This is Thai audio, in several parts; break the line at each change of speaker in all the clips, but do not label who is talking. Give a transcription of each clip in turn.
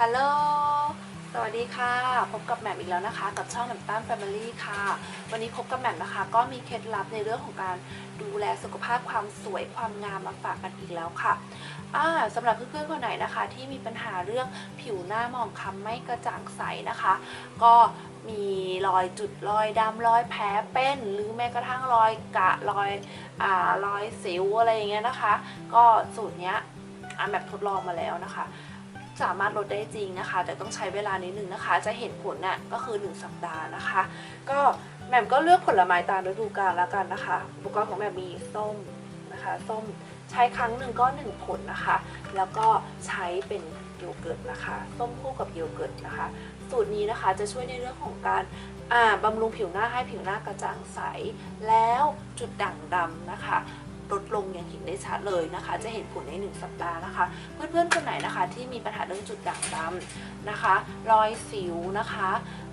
ฮัลโหล สวัสดีค่ะ พบกับแหม่มอีกแล้วนะคะ กับช่องแหม่มตั้มแฟมิลี่ค่ะ วันนี้พบกับแหม่มนะคะ ก็มีเคล็ดลับในเรื่องของการดูแลสุขภาพความสวยความงามมาฝากกันอีกแล้วค่ะสำหรับเพื่อนๆคนไหนนะคะ ที่มีปัญหาเรื่องผิวหน้าหมองคล้ำไม่กระจ่างใสนะคะ ก็มีรอยจุดรอยดำรอยแผลเป็นหรือแม้กระทั่งรอยกะรอยอ่ารอยสิวอะไรอย่างเงี้ยนะคะ ก็สูตรเนี้ยอ่าแบบทดลองมาแล้วนะคะ สามารถลดได้จริงนะคะ แต่ต้องใช้เวลานิดนึงนะคะ จะเห็นผลน่ะก็คือ 1 สัปดาห์นะคะ ก็แหม่มก็เลือกผลไม้ตามฤดูกาลแล้วกันนะคะอุปกรณ์ของแหม่มมีส้มนะคะส้มใช้ครั้งหนึ่งก็ 1 ผลนะคะ แล้วก็ใช้เป็นโยเกิร์ตนะคะส้มคู่กับโยเกิร์ตนะคะ สูตรนี้นะคะจะช่วยในเรื่องของการบำรุงผิวหน้าให้ผิวหน้ากระจ่างใส แล้วจุดด่างดำนะคะ ลดลงอย่างเห็นได้ชัดเลยนะคะ จะเห็นผลใน 1 สัปดาห์นะคะ เพื่อนๆคนไหนนะคะ ที่มีปัญหาเรื่องจุดด่างดำนะคะ รอยสิวนะคะ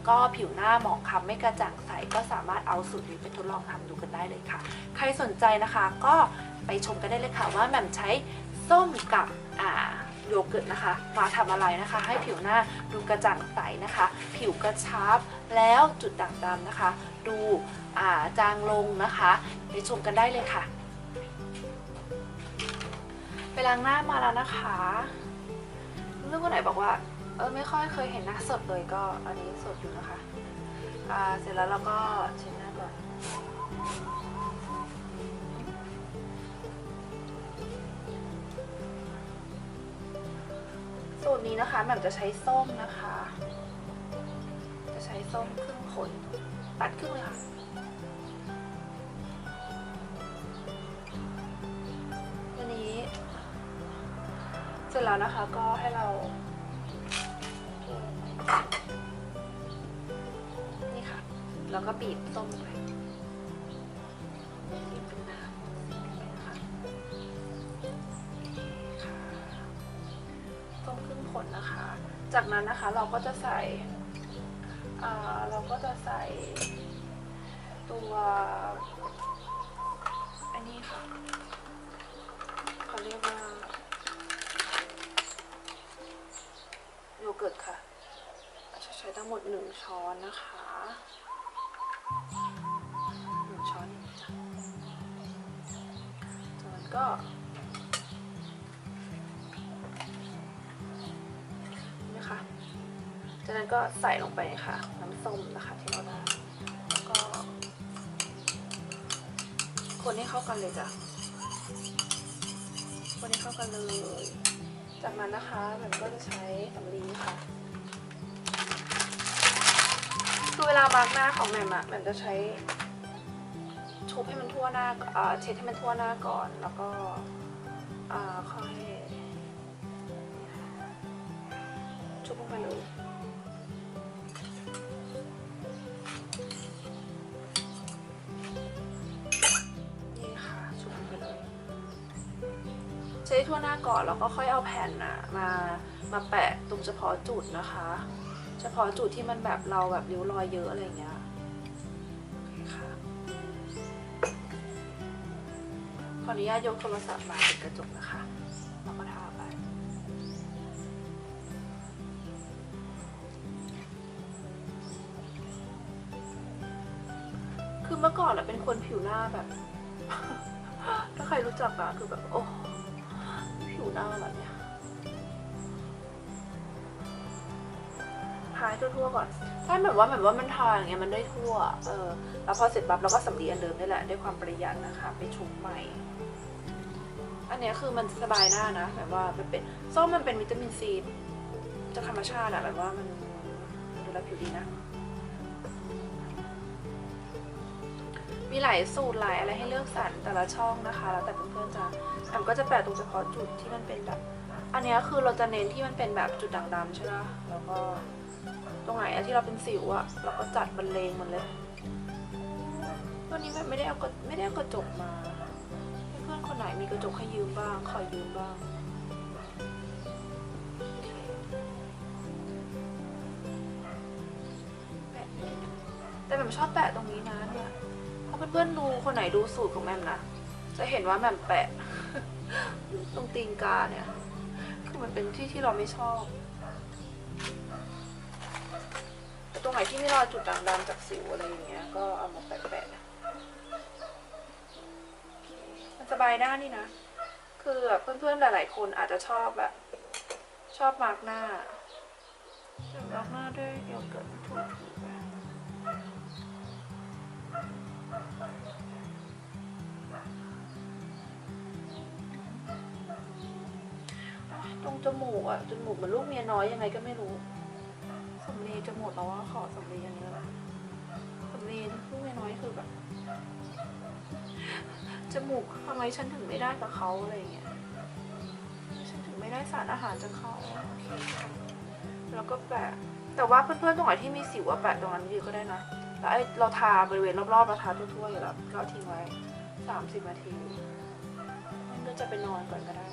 ก็ผิวหน้าหมองคล้ำไม่กระจ่างใสก็สามารถเอาสูตรนี้ไปทดลองทำดูกันได้เลยค่ะ ใครสนใจนะคะก็ไปชมกันได้เลยค่ะว่าแหม่มใช้ส้มกับอ่าโยเกิร์ตนะคะ มาทำอะไรนะคะ ให้ผิวหน้าดูกระจ่างใสนะคะ ผิวกระชับแล้วจุดด่างดำนะคะ ดูจางลงนะคะ ไปชมกันได้เลยค่ะ ไปล้างหน้ามาแล้วนะคะเรื่องคนไหนบอกว่า เออไม่ค่อยเคยเห็นหน้าสดเลยก็อันนี้สดอยู่นะคะอ่าเสร็จแล้วเราก็เช็ดหน้าก่อนสูตรนี้นะคะแหม่มจะใช้ส้มนะคะ จะใช้ส้มครึ่งผลตัดครึ่งเลยค่ะ จแล้วนะคะ ก็ให้เรา นี่ค่ะ แล้วก็บีบส้มไปบีบเป็นน้ำนะคะค่ะส้มครึ่งผลนะคะ จากนั้นนะคะเราก็จะใส่เราก็จะใส่ตัวอันนี้ค่ะเขาเรียกว่า กิร์ตค่ะจะใช้ทั้งหมดหนึ่งช้อนนะคะหนึ่งช้อนจ้ะจากนั้นก็นี่ค่ะจากนั้นก็ใส่ลงไปค่ะ น้ำส้มนะคะที่เราได้แล้วก็คนให้เข้ากันเลยจ้ะคนให้เข้ากันเลย จากนั้นนะคะมันก็จะใช้สำลีค่ะคือเวลามาร์กหน้าของแหม่มอะแหม่มจะใช้ชุบให้มันทั่วหน้าเอ่อเช็ดให้มันทั่วหน้าก่อนแล้วก็อ่าค่อยชุบลงไปเลย ช้ทั่วหน้าก่อนแล้วก็ค่อยเอาแผ่นน่ะมามาแปะตรงเฉพาะจุดนะคะ เฉพาะจุดที่มันแบบเราแบบริ้วรอยเยอะอะไรเงี้ยค่ะขออนุญาตยกโทรศัพท์มาติดกระจกนะคะแล้วก็ทาไปคือเมื่อก่อนอะเป็นคนผิวหน้าแบบ ถ้าใครรู้จักอะคือแบบโอ้ ผิวหน้าแบบเนี้ยทาให้ทั่วๆก่อนถ้าแบบว่าแบบว่ามันทาอย่างเงี้ยมันได้ทั่ว เออ แล้วพอเสร็จปั๊บเราก็สำลีอันเดิมนี่แหละด้วยความประหยัดนะคะ ไปชุบใหม่ อันเนี้ยคือมันสบายหน้านะแบบว่ามันเป็นส้มมันเป็นวิตามินซีจากธรรมชาติอะแบบว่ามันดูแลผิวดีนะ มีหลายสูตรหลายอะไรให้เลือกสรรแต่ละช่องนะคะ แล้วแต่เพื่อนๆจะแอมก็จะแปะตรงเฉพาะจุดที่มันเป็นแบบ อันนี้คือเราจะเน้นที่มันเป็นแบบจุดด่างดำใช่ไหมแล้วก็ตรงไหนอะที่เราเป็นสิวอะเราก็จัดบรรเลงมันเลย วันนี้แบบไม่ได้เอากระไม่ได้เอากระจกมา เพื่อนคนไหนมีกระจกให้ยืมบ้าง ขอยืมบ้างแปะแต่แบบชอบแปะตรงนี้นะเนี่ย เพื่อนๆดูคนไหนดูสูตรของแหม่มนะ จะเห็นว่าแหม่มแปะ ตรงตีนกาเนี่ย คือมันเป็นที่ที่เราไม่ชอบ ตรงไหนที่มีรอยจุดด่างดำจากสิวอะไรอย่างเงี้ย ก็เอามาแปะๆมันสบายหน้านี่นะ คือแบบเพื่อนๆหลาย ๆ คนอาจจะชอบแบบ ชอบมาร์กหน้ามาร์กหน้าด้วยโยเกิร์ตทุกทีไป ตรงจมูกอะจมูกเหมือนลูกเมียน้อยยังไงก็ไม่รู้สำลีจะหมดแล้วว่าขอสำลีอันนี้แล้วสำลีลูกเมียน้อยคือแบบจมูกทำไมฉันถึงไม่ได้กับเขาอะไรอย่างเงี้ยฉันถึงไม่ได้สารอาหารจากเขาแล้วก็แปะแต่ว่าเพื่อนๆตรงไหนที่มีสิวอะแปะตรงนั้นดีก็ได้นะ แล้วไอ้เราทาบริเวณรอบๆเราทาทั่วๆอยู่แล้วก็ทิ้งไว้สามสิบนาทีมันก็จะไปนอนก่อนก็ได้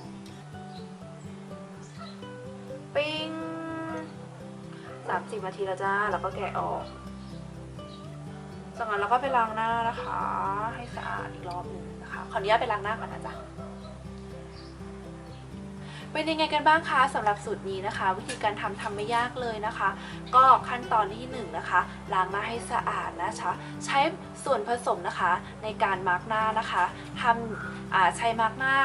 ปิ้งสามสิบนาทีแล้วจ้า แล้วก็แกะออกจากนั้นเราก็ไปล้างหน้านะคะ ให้สะอาดอีกรอบหนึ่งนะคะ ขออนุญาตไปล้างหน้าก่อนนะจ๊ะ เป็นยังไงกันบ้างคะสำหรับสูตรนี้นะคะ วิธีการทำทำไม่ยากเลยนะคะ ก็ขั้นตอนที่1นงนะคะล้างหน้าให้สะอาดนะคะใช้ส่วนผสมนะคะในการมาร์กหน้านะคะทำอาใช้มาร์กหน้า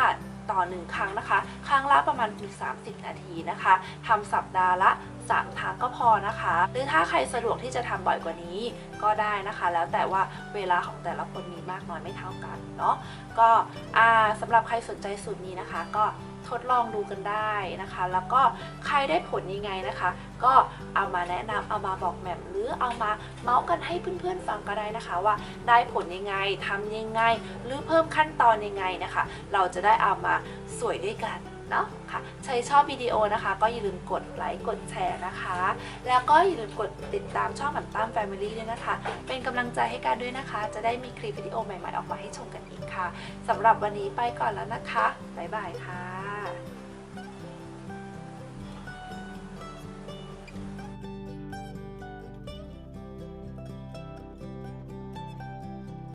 ต่อหนึ่งครั้งนะคะ ครั้งละประมาณ 30 นาทีนะคะทำสัปดาห์ละ 3 ครั้งก็พอนะคะ หรือถ้าใครสะดวกที่จะทำบ่อยกว่านี้ก็ได้นะคะ แล้วแต่ว่าเวลาของแต่ละคนมีมากน้อยไม่เท่ากันเนาะก็อาสำหรับใครสนใจสูตรนี้นะคะ ก็ทดลองดูกันได้นะคะ แล้วก็ใครได้ผลยังไงนะคะ ก็เอามาแนะนำเอามาบอกแหม่มหรือเอามาเมาส์กันให้เพื่อนๆฟังก็ได้นะคะว่าได้ผลยังไงทำยังไง หรือเพิ่มขั้นตอนยังไงนะคะ เราจะได้เอามาสวยด้วยกัน เนาะค่ะใครชอบวิดีโอนะคะ ก็อย่าลืมกดไลค์กดแชร์นะคะ แล้วก็อย่าลืมกดติดตามช่องแบบตั้มแฟมิลี่ด้วยนะคะ เป็นกำลังใจให้กันด้วยนะคะ จะได้มีคลิปวิดีโอใหม่ๆออกมาให้ชมกันอีกค่ะสำหรับวันนี้ไปก่อนแล้วนะคะบ๊ายบายค่ะ